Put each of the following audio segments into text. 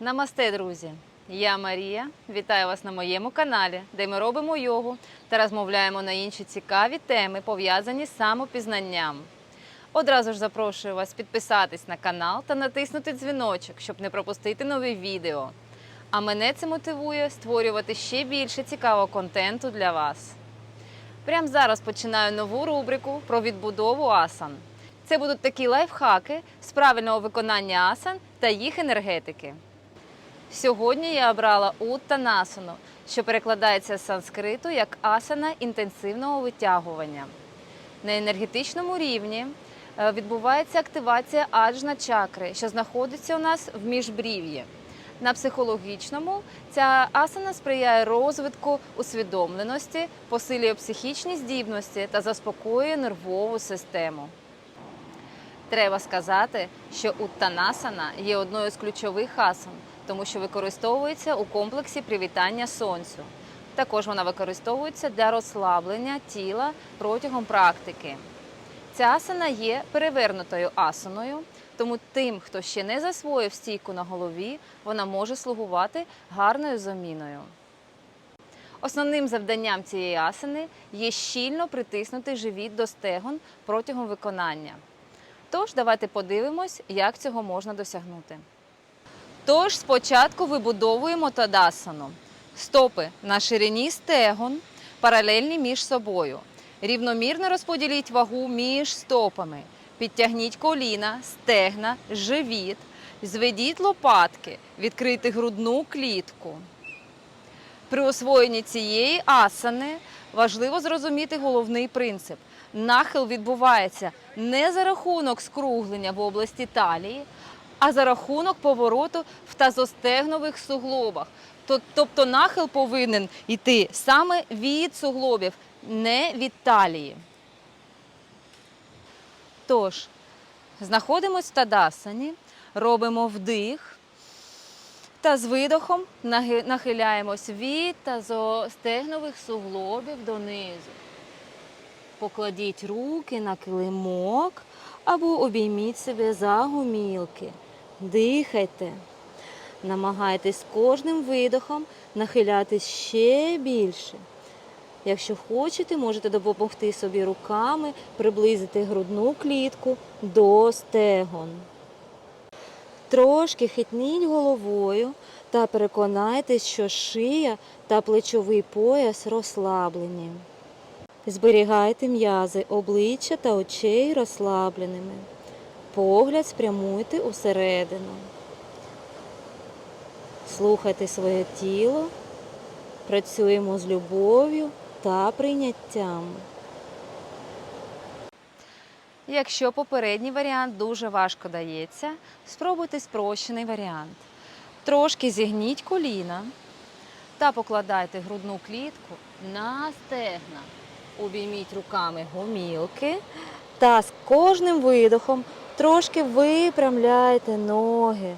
Намасте, друзі! Я Марія. Вітаю вас на моєму каналі, де ми робимо йогу та розмовляємо на інші цікаві теми, пов'язані з самопізнанням. Одразу ж запрошую вас підписатись на канал та натиснути дзвіночок, щоб не пропустити нові відео. А мене це мотивує створювати ще більше цікавого контенту для вас. Прямо зараз починаю нову рубрику про відбудову асан. Це будуть такі лайфхаки з правильного виконання асан та їх енергетики. Сьогодні я обрала уттанасану, що перекладається з санскриту як асана інтенсивного витягування. На енергетичному рівні е, відбувається активація аджна чакри, що знаходиться у нас в міжбрів'ї. На психологічному ця асана сприяє розвитку усвідомленості, посилює психічні здібності та заспокоює нервову систему. Треба сказати, що уттанасана є одною з ключових асан, тому що використовується у комплексі привітання сонцю. Також вона використовується для розслаблення тіла протягом практики. Ця асана є перевернутою асаною, тому тим, хто ще не засвоїв стійку на голові, вона може слугувати гарною заміною. Основним завданням цієї асани є щільно притиснути живіт до стегон протягом виконання. Тож давайте подивимось, як цього можна досягнути. Тож спочатку вибудовуємо тадасану. Стопи на ширині стегон паралельні між собою. Рівномірно розподіліть вагу між стопами. Підтягніть коліна, стегна, живіт, зведіть лопатки, відкрити грудну клітку. При освоєнні цієї асани важливо зрозуміти головний принцип. Нахил відбувається не за рахунок скруглення в області талії, а за рахунок повороту в тазостегнових суглобах. Тобто нахил повинен йти саме від суглобів, не від талії. Тож, знаходимось в тадасані, робимо вдих та з видохом нахиляємось від тазостегнових суглобів донизу. Покладіть руки на килимок або обійміть себе за гумілки. Дихайте. Намагайтесь кожним видохом нахилятись ще більше. Якщо хочете, можете допомогти собі руками приблизити грудну клітку до стегон. Трошки хитніть головою та переконайтесь, що шия та плечовий пояс розслаблені. Зберігайте м'язи обличчя та очей розслабленими. Погляд спрямуйте усередину. Слухайте своє тіло. Працюємо з любов'ю та прийняттям. Якщо попередній варіант дуже важко дається, спробуйте спрощений варіант. Трошки зігніть коліна та покладайте грудну клітку на стегна. Обійміть руками гомілки та з кожним видохом трошки випрямляйте ноги,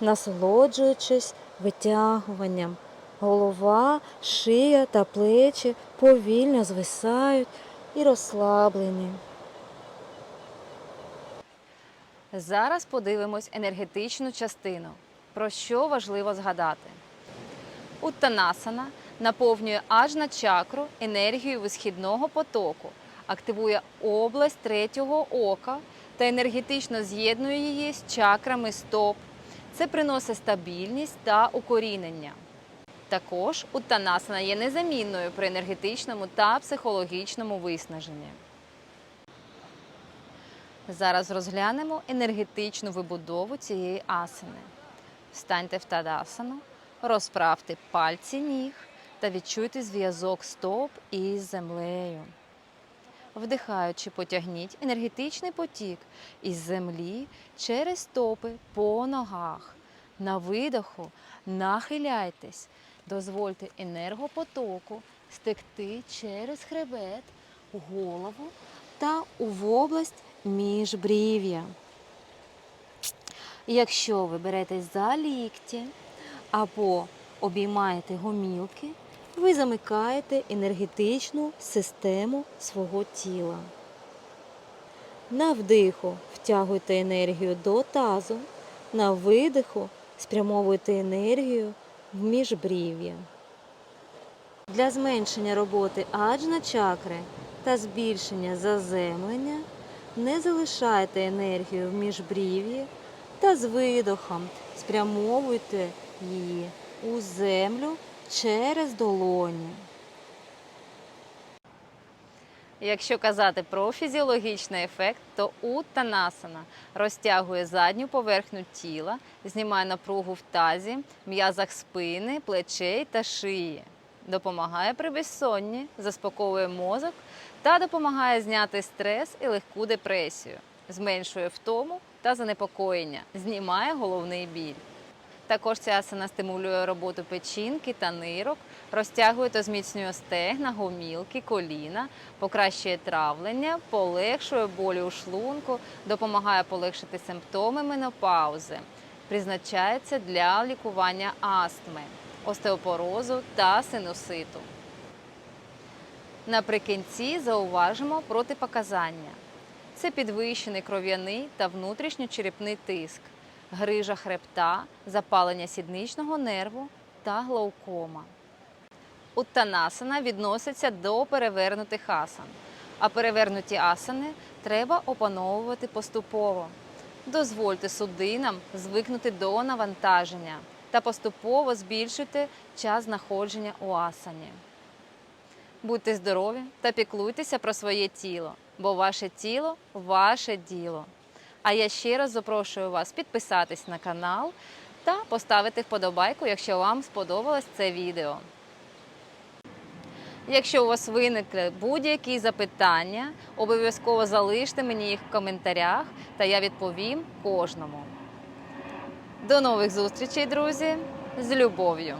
насолоджуючись витягуванням. Голова, шия та плечі повільно звисають і розслаблені. Зараз подивимось енергетичну частину, про що важливо згадати. Уттанасана наповнює аж на чакру енергією висхідного потоку, активує область третього ока та енергетично з'єднує її з чакрами стоп. Це приносить стабільність та укорінення. Також уттанасана є незамінною при енергетичному та психологічному виснаженні. Зараз розглянемо енергетичну вибудову цієї асани. Встаньте в тадасану, розправте пальці ніг та відчуйте зв'язок стоп із землею. Вдихаючи, потягніть енергетичний потік із землі через стопи по ногах. На видоху нахиляйтесь, дозвольте енергопотоку стекти через хребет, голову та в область міжбрів'я. Якщо ви беретесь за лікті або обіймаєте гомілки, ви замикаєте енергетичну систему свого тіла. На вдиху втягуйте енергію до тазу, на видиху спрямовуйте енергію в міжбрів'я. Для зменшення роботи аджна чакри та збільшення заземлення не залишайте енергію в міжбрів'ї та з видохом спрямовуйте її у землю через долоні. Якщо казати про фізіологічний ефект, то уттанасана розтягує задню поверхню тіла, знімає напругу в тазі, м'язах спини, плечей та шиї, допомагає при безсонні, заспокоює мозок та допомагає зняти стрес і легку депресію, зменшує втому та занепокоєння, знімає головний біль. Також ця асана стимулює роботу печінки та нирок, розтягує та зміцнює стегна, гомілки, коліна, покращує травлення, полегшує болі у шлунку, допомагає полегшити симптоми менопаузи. Призначається для лікування астми, остеопорозу та синуситу. Наприкінці зауважимо протипоказання. Це підвищений кров'яний та внутрішньочерепний тиск, грижа хребта, запалення сідничного нерву та глаукома. Уттанасана відноситься до перевернутих асан, а перевернуті асани треба опановувати поступово. Дозвольте судинам звикнути до навантаження та поступово збільшуйте час знаходження у асані. Будьте здорові та піклуйтеся про своє тіло, бо ваше тіло ваше діло. А я ще раз запрошую вас підписатись на канал та поставити вподобайку, якщо вам сподобалось це відео. Якщо у вас виникли будь-які запитання, обов'язково залиште мені їх в коментарях, та я відповім кожному. До нових зустрічей, друзі! З любов'ю!